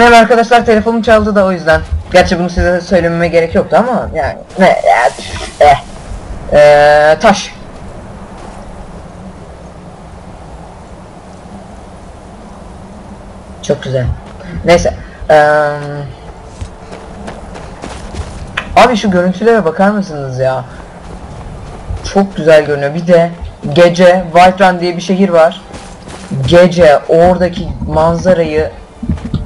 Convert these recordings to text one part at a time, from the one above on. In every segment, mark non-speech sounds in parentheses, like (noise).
Merhaba arkadaşlar telefonum çaldı da o yüzden. Gerçi bunu size söylememe gerek yoktu ama yani ne ya, eh. Ee, taş. Çok güzel. Neyse. Eee Abi şu görüntülere bakar mısınız ya? Çok güzel görünüyor. Bir de gece Whiterun diye bir şehir var. Gece oradaki manzarayı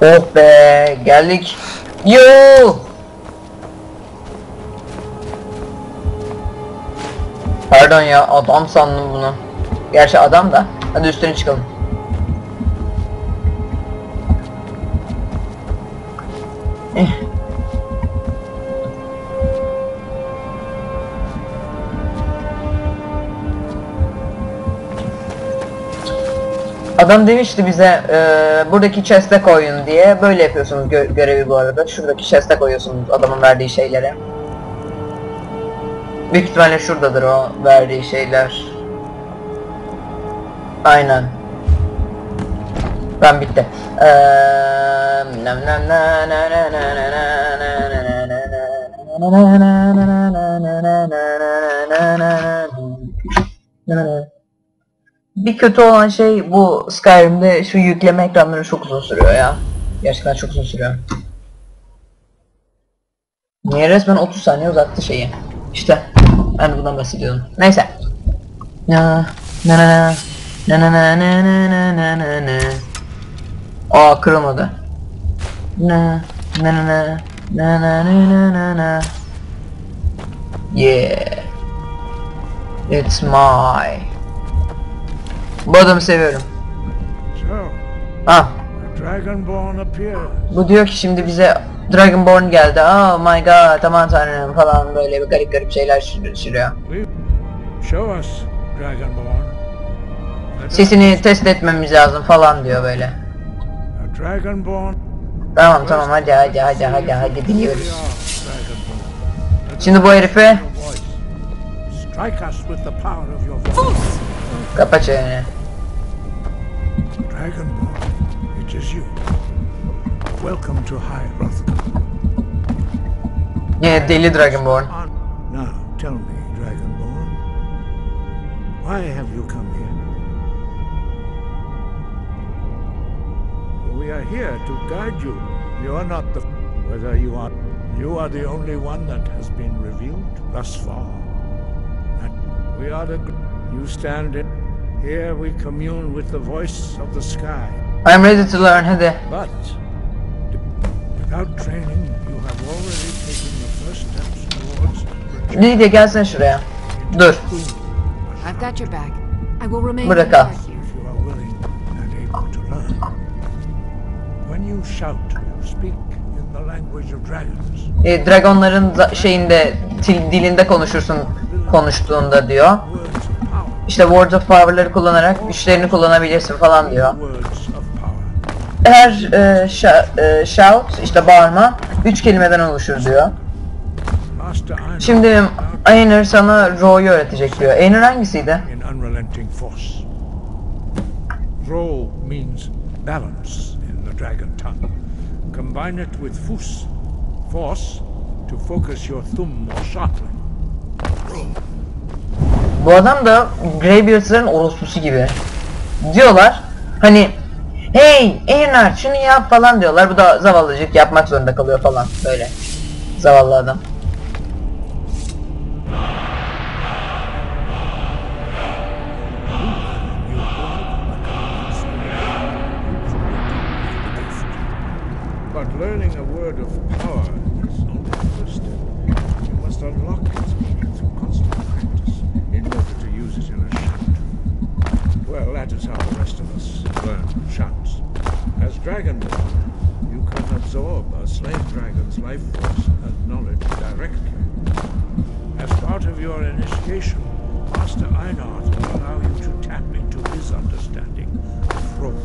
Oh be geldik. Yo. Pardon ya adam sandım bunu. Gerçi adam da. Hadi üstüne çıkalım. Eh. Adam demişti bize e, buradaki chest'e koyun diye. Böyle yapıyorsunuz gö- görevi bu arada. Şuradaki chest'e koyuyorsunuz adamın verdiği şeyleri. Büyük ihtimalle şuradadır o verdiği şeyler. Aynen. Ben bitti. Eee, Bir kötü olan şey bu Skyrim'de şu yükleme ekranları çok uzun sürüyor ya. Gerçekten çok uzun sürüyor. Niye resmen 30 saniye uzattı şeyi. İşte ben bundan bahsediyordum. Neyse. Na na na na na na na na na na na Aa kırılmadı. Na na na na na na na na na Yeah. It's my. Bu adamı seviyorum. Ah appears. bu diyor ki şimdi bize Dragonborn geldi. Oh my god aman tanrım falan böyle bir garip garip şeyler. We show us Dragonborn. Sesini test etmemiz lazım falan diyor böyle. Tamam tamam hadi hadi hadi hadi hadi. Let Şimdi bu herife your voice. Strike us with the power of your voice. kapa çeneni. Dragonborn, it is you. Welcome to High Hrothgar. Yine deli Dragonborn. Now, tell me, Dragonborn, why have you come here? We are here to guide you. You are not the. Whether you are. You are the only one that has been revealed thus far. That we are the. You stand in. Here we commune with the voice of the sky. I'm ready to learn hadi. But without training, you have already taken the first steps towards. Lydia gelsene şuraya. Dur. I've got your back. I will remain Burada kal. guard here. If you are willing and able to learn. When you shout, you speak in the language of dragons. E, dragonların şeyinde dilinde konuşursun konuştuğunda diyor. İşte Words of Power'ları kullanarak güçlerini kullanabilirsin falan diyor. Her e, şa- e, shout işte bağırma üç kelimeden oluşur diyor. Şimdi Aenir sana Ro'yu öğretecek diyor. Aenir hangisiydi? Ro means balance in the dragon tongue. Combine it with fus, force, to focus your thumb more sharply. Bu adam da Greybeards'ların orospusu gibi. Diyorlar hani hey Aenir şunu yap falan diyorlar. Bu da zavallıcık yapmak zorunda kalıyor falan böyle. Zavallı adam. Life force and knowledge directly. As part of your initiation, Master Einard will allow you to tap into his understanding of role.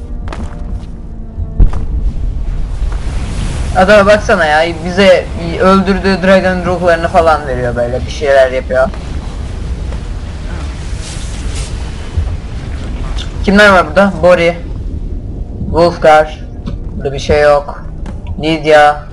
Adama baksana ya bize öldürdüğü dragon ruhlarını falan veriyor böyle bir şeyler yapıyor. Kimler var burada? Bori, Wolfgar, burada bir şey yok. Lydia,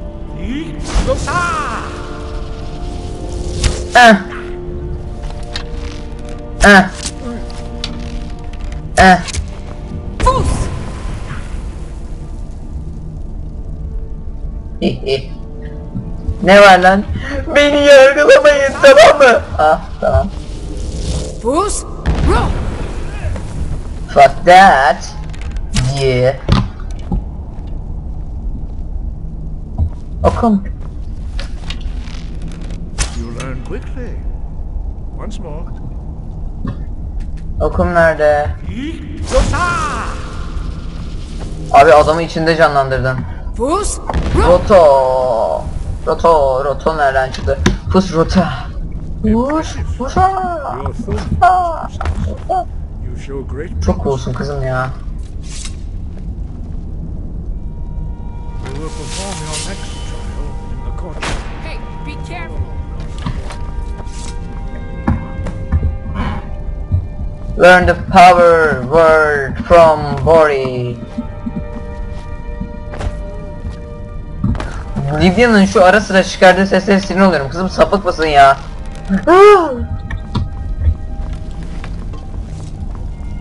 Eh. Eh. Eh. Bruce! Hihi. ne var lan? Beni yargılamayın tamam mı? Ah tamam. Roll! Fuck that. Yeah. Okum. You learn quickly. Once more. Okum nerede? Abi adamı içinde canlandırdın. Roll! Roto. Roto. Roto nereden çıktı? Pus rota. You show great Çok coolsun kızım ya. We will perform your next Learn the power word from Bori. Libya'nın şu ara sıra çıkardığı sesleri sinir oluyorum. Kızım sapık mısın ya?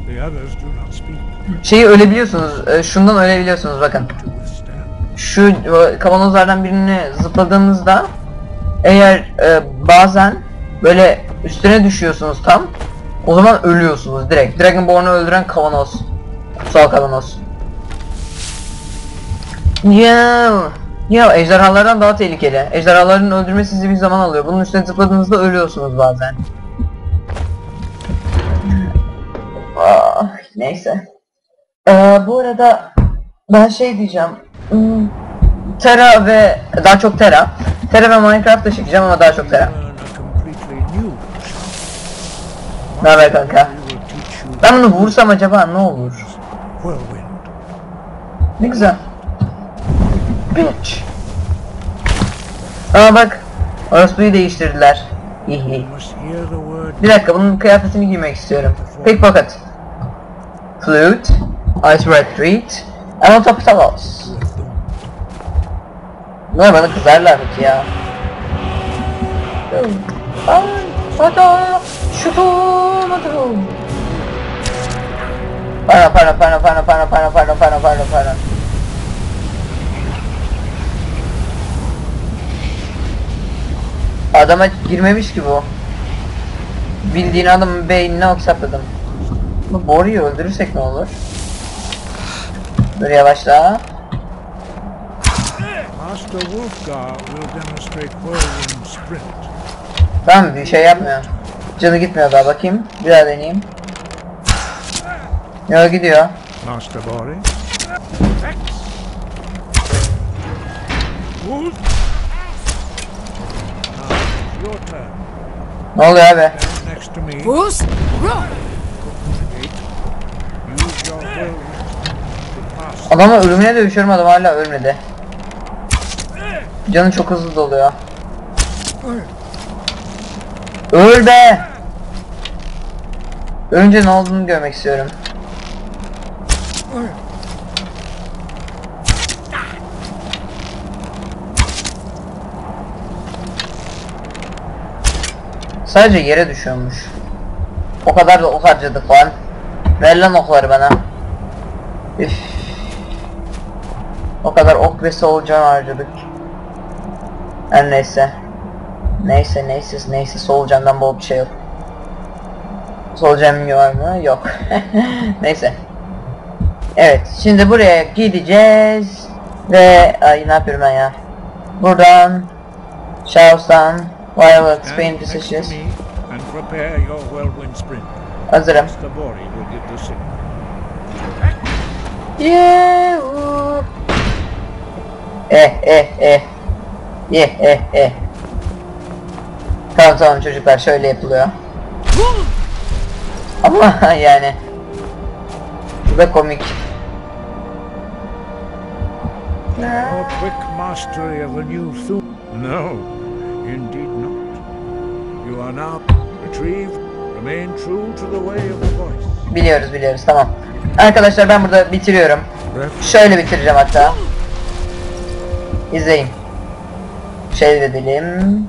The others do not speak Şeyi ölebiliyorsunuz. e, Şundan ölebiliyorsunuz bakın. Şu kavanozlardan birini zıpladığınızda eğer e, bazen böyle üstüne düşüyorsunuz tam o zaman ölüyorsunuz direkt. Dragonborn'u öldüren kavanoz. Kutsal kavanoz. Ya ya ejderhalardan daha tehlikeli. Ejderhaların öldürmesi sizi bir zaman alıyor. Bunun üstüne zıpladığınızda ölüyorsunuz bazen. Ah, neyse. Ee, bu arada ben şey diyeceğim. Hmm, Terra ve daha çok Terra. Terra ve Minecraft da çekeceğim ama daha çok Terra. Ne haber kanka? Ben bunu vursam acaba ne olur? Ne güzel. Bitch. Aa bak. Orospu'yu değiştirdiler. Hihi. Bir dakika bunun kıyafetini giymek istiyorum. Pickpocket. Flute. Ice Red Treat. And on top of Talos. with them. Ne bana kızarlar mı ki ya? Ay, Hadi, hadi. Para para para para para para para para para para. Adama girmemiş ki bu. Bildiğin adamın beynine oksapladım. Bu Boru'yu öldürürsek ne olur? Dur yavaşla. Master Wolfgar will demonstrate whirlwind sprint. Tamam bir şey yapmıyor. Canı gitmiyor daha bakayım. Bir daha deneyeyim. Ya gidiyor. Master Bari. Ne oluyor abi? Bruce, Adamı ölümüne dövüşüyorum adam hala ölmedi. Canı çok hızlı doluyor. Öl be! Önce ne olduğunu görmek istiyorum. Sadece yere düşüyormuş. O kadar da ok harcadık lan. Ver lan okları bana. Üf. O kadar ok ve solucan harcadık. Her neyse. Neyse neyse neyse solucandan bol bir şey yok solucan var mı? Yok. (laughs) Neyse. Evet şimdi buraya gideceğiz. Ve ay ne yapıyorum ben ya. Buradan Charles'tan Wild Spin Decisions. Hazırım. Yeah. Eh eh eh. Yeah eh eh. Tamam tamam çocuklar şöyle yapılıyor. Ama (laughs) yani bu da komik. Your quick mastery of a new theme. No, indeed not. You are now retrieved. Remain true to the way of the voice. Biliyoruz biliyoruz tamam. Arkadaşlar ben burada bitiriyorum. Şöyle bitireceğim hatta. İzleyin. Şey edelim.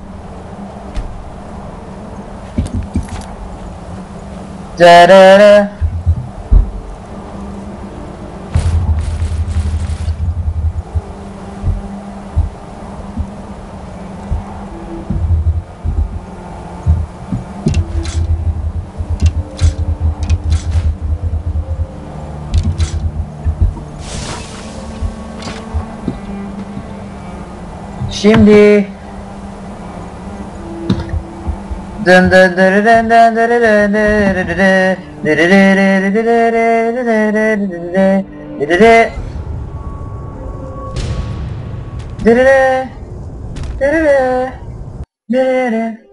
Derere. Şimdi Dırırı Dırırı Dırırı